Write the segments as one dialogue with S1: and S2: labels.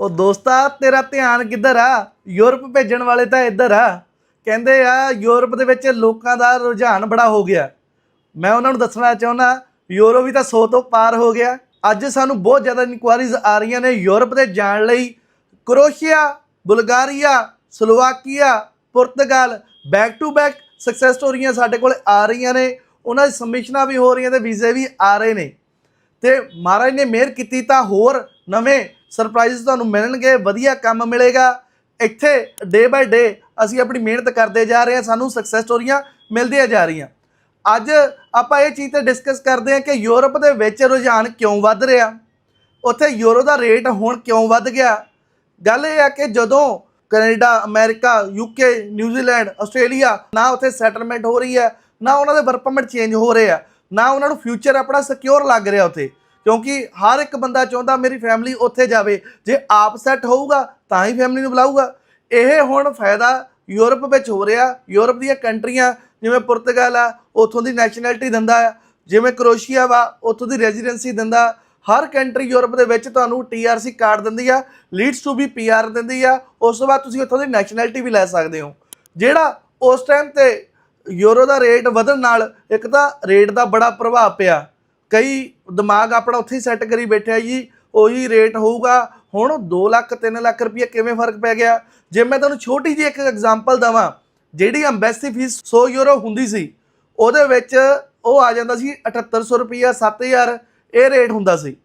S1: ਉਹ ਦੋਸਤਾ, ਤੇਰਾ ਧਿਆਨ ਕਿੱਧਰ ਆ? ਯੂਰਪ ਭੇਜਣ ਵਾਲੇ ਤਾਂ ਇੱਧਰ ਆ। ਕਹਿੰਦੇ ਆ, ਯੂਰਪ ਦੇ ਵਿੱਚ ਲੋਕਾਂ ਦਾ ਰੁਝਾਨ ਬੜਾ ਹੋ ਗਿਆ। ਮੈਂ ਉਹਨਾਂ ਨੂੰ ਦੱਸਣਾ ਚਾਹੁੰਦਾ ਯੂਰੋ ਵੀ ਤਾਂ 100 ਤੋਂ ਪਾਰ ਹੋ ਗਿਆ। ਅੱਜ ਸਾਨੂੰ ਬਹੁਤ ਜ਼ਿਆਦਾ ਇਨਕੁਆਇਰੀਜ਼ ਆ ਰਹੀਆਂ ਨੇ ਯੂਰਪ ਦੇ ਜਾਣ ਲਈ। Croatia Bulgaria, Slovakia, Portugal back to back success ਸਟੋਰੀਆਂ ਸਾਡੇ ਕੋਲ ਆ ਰਹੀਆਂ ਨੇ। ਉਹਨਾਂ ਦੀ ਸਬਮਿਸ਼ਨਾਂ ਵੀ ਹੋ ਰਹੀਆਂ ਤੇ ਵੀਜ਼ੇ ਵੀ ਆ ਰਹੇ ਨੇ। ਤੇ ਮਹਾਰਾਜ ਨੇ ਮਿਹਰ ਕੀਤੀ ਤਾਂ ਹੋਰ ਨਵੇਂ ਸਰਪ੍ਰਾਈਜ਼ ਤੁਹਾਨੂੰ ਮਿਲਣਗੇ, ਵਧੀਆ ਕੰਮ ਮਿਲੇਗਾ। ਇੱਥੇ ਡੇ ਬਾਈ ਡੇ ਅਸੀਂ ਆਪਣੀ ਮਿਹਨਤ ਕਰਦੇ ਜਾ ਰਹੇ ਹਾਂ, ਸਾਨੂੰ ਸਕਸੈਸ ਸਟੋਰੀਆਂ ਮਿਲਦੀਆਂ ਜਾ ਰਹੀਆਂ। ਅੱਜ ਆਪਾਂ ਇਹ ਚੀਜ਼ ਤੇ ਡਿਸਕਸ ਕਰਦੇ ਹਾਂ ਕਿ ਯੂਰਪ ਦੇ ਵਿੱਚ ਰੁਝਾਨ ਕਿਉਂ ਵੱਧ ਰਿਹਾ? ਉੱਥੇ ਯੂਰੋ ਦਾ ਰੇਟ ਹੁਣ ਕਿਉਂ ਵੱਧ ਗਿਆ? ਗੱਲ ਇਹ ਆ ਕਿ ਜਦੋਂ Canada, America UK New Zealand Australia ਨਾ ਉੱਥੇ ਸੈਟਲਮੈਂਟ ਹੋ ਰਹੀ ਹੈ, ਨਾ ਉਹਨਾਂ ਦੇ ਵਰਕ ਪਰਮਿਟ ਚੇਂਜ ਹੋ ਰਹੇ ਆ, ਨਾ ਉਹਨਾਂ ਨੂੰ ਫਿਊਚਰ ਆਪਣਾ ਸਿਕਿਉਰ ਲੱਗ ਰਿਹਾ ਉੱਥੇ। ਕਿਉਂਕਿ ਹਰ ਇੱਕ ਬੰਦਾ ਚਾਹੁੰਦਾ ਮੇਰੀ ਫੈਮਿਲੀ ਉੱਥੇ ਜਾਵੇ। ਜੇ ਆਪ ਸੈੱਟ ਹੋਊਗਾ, ਤਾਂ ਹੀ ਫੈਮਿਲੀ ਨੂੰ ਬੁਲਾਊਗਾ। ਇਹ ਹੁਣ ਫਾਇਦਾ ਯੂਰਪ ਵਿੱਚ ਹੋ ਰਿਹਾ। ਯੂਰਪ ਦੀਆਂ ਕੰਟਰੀਆਂ, ਜਿਵੇਂ ਪੁਰਤਗਾਲ ਆ, ਉੱਥੋਂ ਦੀ ਨੈਸ਼ਨੈਲਿਟੀ ਦਿੰਦਾ ਆ। ਜਿਵੇਂ ਕਰੋਸ਼ੀਆ ਵਾ, ਉੱਥੋਂ ਦੀ ਰੈਜ਼ੀਡੈਂਸੀ ਦਿੰਦਾ। ਹਰ ਕੰਟਰੀ ਯੂਰਪ ਦੇ ਵਿੱਚ ਤੁਹਾਨੂੰ ਟੀਆਰਸੀ ਕਾਰਡ ਦਿੰਦੀ ਆ ਲੀਡਸ ਟੂ ਬੀ ਪੀਆਰ ਦਿੰਦੀ ਆ। ਉਸ ਤੋਂ ਬਾਅਦ ਤੁਸੀਂ ਉੱਥੋਂ ਦੀ ਨੈਸ਼ਨੈਲਿਟੀ ਵੀ ਲੈ ਸਕਦੇ ਹੋ। ਜਿਹੜਾ ਉਸ ਟਾਈਮ ਤੇ ਯੂਰੋ ਦਾ ਰੇਟ ਵਧਣ ਨਾਲ ਇੱਕ ਤਾਂ ਰੇਟ ਦਾ ਬੜਾ ਪ੍ਰਭਾਵ ਪਿਆ। ਕਈ ਦਿਮਾਗ ਆਪਣਾ ਉੱਥੇ ਹੀ ਸੈੱਟ ਕਰੀ ਬੈਠਿਆ ਜੀ, ਉਹੀ ਰੇਟ ਹੋਊਗਾ। ਹੁਣ 2 ਲੱਖ 3 ਲੱਖ ਰੁਪਏ ਕਿਵੇਂ ਫ਼ਰਕ ਪੈ ਗਿਆ? ਜੇ ਮੈਂ ਤੁਹਾਨੂੰ ਛੋਟੀ ਜਿਹੀ ਇੱਕ ਐਗਜ਼ਾਮਪਲ ਦਵਾਂ, ਜਿਹੜੀ ਐਮਬੈਸੀ ਫੀਸ 100 ਯੂਰੋ ਹੁੰਦੀ ਸੀ, ਉਹਦੇ ਵਿੱਚ ਉਹ ਆ ਜਾਂਦਾ ਸੀ 7800 ਰੁਪਈਆ 7000 ਇਹ ਰੇਟ ਹੁੰਦਾ ਸੀ।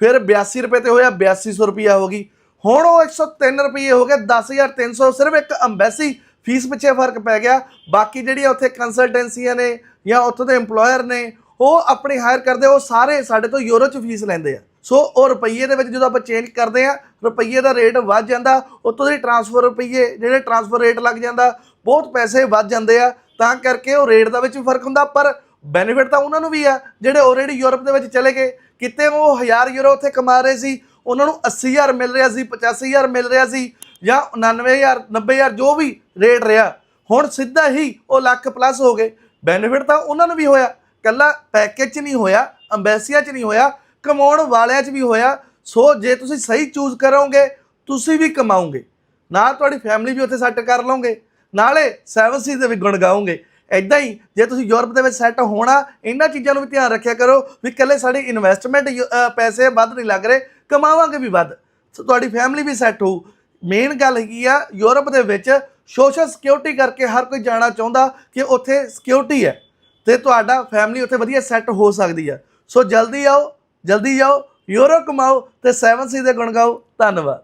S1: ਫਿਰ 82 ਰੁਪਏ ਤੇ ਹੋਇਆ 8200 ਰੁਪਈਆ ਹੋ ਗਈ। ਹੁਣ ਉਹ 103 ਰੁਪਏ ਹੋ ਗਏ 10300 ਸਿਰਫ ਇੱਕ ਐਮਬੈਸੀ ਫੀਸ ਪਿੱਛੇ ਫ਼ਰਕ ਪੈ ਗਿਆ। ਬਾਕੀ ਜਿਹੜੀਆਂ ਉੱਥੇ ਕੰਸਲਟੈਂਸੀਆਂ ਨੇ ਜਾਂ ਉੱਥੋਂ ਦੇ EMPLOYER ਨੇ ਉਹ ਆਪਣੀ ਹਾਇਰ ਕਰਦੇ ਉਹ ਸਾਰੇ ਸਾਡੇ ਤੋਂ ਯੂਰੋ ਚ ਫੀਸ ਲੈਂਦੇ ਆ। ਸੋ ਉਹ ਰੁਪਈਏ ਦੇ ਵਿੱਚ ਜਦੋਂ ਆਪਾਂ ਚੇਂਜ ਕਰਦੇ ਆ, ਰੁਪਈਏ ਦਾ ਰੇਟ ਵੱਧ ਜਾਂਦਾ, ਉੱਥੋਂ ਦੇ ਟ੍ਰਾਂਸਫਰ ਰੁਪਈਏ, ਜਿਹੜੇ ਟ੍ਰਾਂਸਫਰ ਰੇਟ ਲੱਗ ਜਾਂਦਾ, ਬਹੁਤ ਪੈਸੇ ਵੱਧ ਜਾਂਦੇ ਆ, ਤਾਂ ਕਰਕੇ ਉਹ ਰੇਟ ਦਾ ਵਿੱਚ ਫ਼ਰਕ ਹੁੰਦਾ, ਪਰ ਬੈਨੀਫਿਟ ਤਾਂ ਉਹਨਾਂ ਨੂੰ ਵੀ ਆ, ਜਿਹੜੇ ਆਲਰੇਡੀ ਯੂਰਪ ਦੇ ਵਿੱਚ ਚਲੇ ਗਏ। ਕਿਤੇ ਉਹ 1000 ਯੂਰੋ ਉੱਥੇ ਕਮਾ ਰਹੇ ਸੀ, ਉਹਨਾਂ ਨੂੰ 80000 ਮਿਲ ਰਿਹਾ ਸੀ 85000 ਮਿਲ ਰਿਹਾ ਸੀ, ਜਾਂ 99000 90000 ਜੋ ਵੀ ਰੇਟ ਰਿਹਾ, ਹੁਣ ਸਿੱਧਾ ਹੀ ਉਹ ਲੱਖ ਪਲੱਸ ਹੋ ਗਏ। ਬੈਨੀਫਿਟ ਤਾਂ ਉਹਨਾਂ ਨੂੰ ਵੀ ਹੋਇਆ ਕੱਲਾ ਪੈਕੇਜ 'ਚ ਨਹੀਂ ਹੋਇਆ ਅੰਬੈਸੀਆਂ 'ਚ ਨਹੀਂ ਹੋਇਆ, ਕਮਾਉਣ ਵਾਲਿਆਂ 'ਚ ਵੀ ਹੋਇਆ। ਸੋ ਜੇ ਤੁਸੀਂ ਸਹੀ ਚੂਜ਼ ਕਰੋਗੇ, ਤੁਸੀਂ ਵੀ ਕਮਾਓਗੇ। ਨਾ ਤੁਹਾਡੀ ਫੈਮਿਲੀ ਵੀ ਉੱਥੇ ਸੈੱਟ ਕਰ ਲਓਗੇ। ਨਾਲੇ ਸੈਵਨ ਦੇ ਵੀ ਗੁਣ ਗਾਓਗੇ। ਐਦਾਂ ਹੀ ਜੇ ਤੁਸੀਂ ਯੂਰਪ ਦੇ ਵਿੱਚ ਸੈੱਟ ਹੋਣਾ, ਇਹਨਾਂ ਚੀਜ਼ਾਂ ਨੂੰ ਵੀ ਧਿਆਨ ਰੱਖਿਆ ਕਰੋ ਵੀ ਇਕੱਲੇ ਸਾਡੀ ਇਨਵੈਸਟਮੈਂਟ ਪੈਸੇ ਵੱਧ ਨਹੀਂ ਲੱਗ ਰਹੇ, ਕਮਾਵਾਂਗੇ ਵੀ ਵੱਧ। ਸੋ ਤੁਹਾਡੀ ਫੈਮਿਲੀ ਵੀ ਸੈੱਟ ਹੋਊ। ਮੇਨ ਗੱਲ ਹੈਗੀ ਆ, ਯੂਰਪ ਦੇ ਵਿੱਚ ਸੋਸ਼ਲ ਸਿਕਿਉਰਿਟੀ ਕਰਕੇ ਹਰ ਕੋਈ ਜਾਣਾ ਚਾਹੁੰਦਾ ਕਿ ਉੱਥੇ ਸਿਕਿਉਰਿਟੀ ਹੈ। ਤੇ ਤੁਹਾਡਾ ਫੈਮਿਲੀ ਉੱਥੇ ਵਧੀਆ ਸੈੱਟ ਹੋ ਸਕਦੀ ਆ। ਸੋ ਜਲਦੀ ਆਓ, ਜਲਦੀ ਜਾਓ, ਯੂਰੋ ਕਮਾਓ ਤੇ 7 ਸੀ ਦੇ ਗੁਣ ਗਾਓ। ਧੰਨਵਾਦ।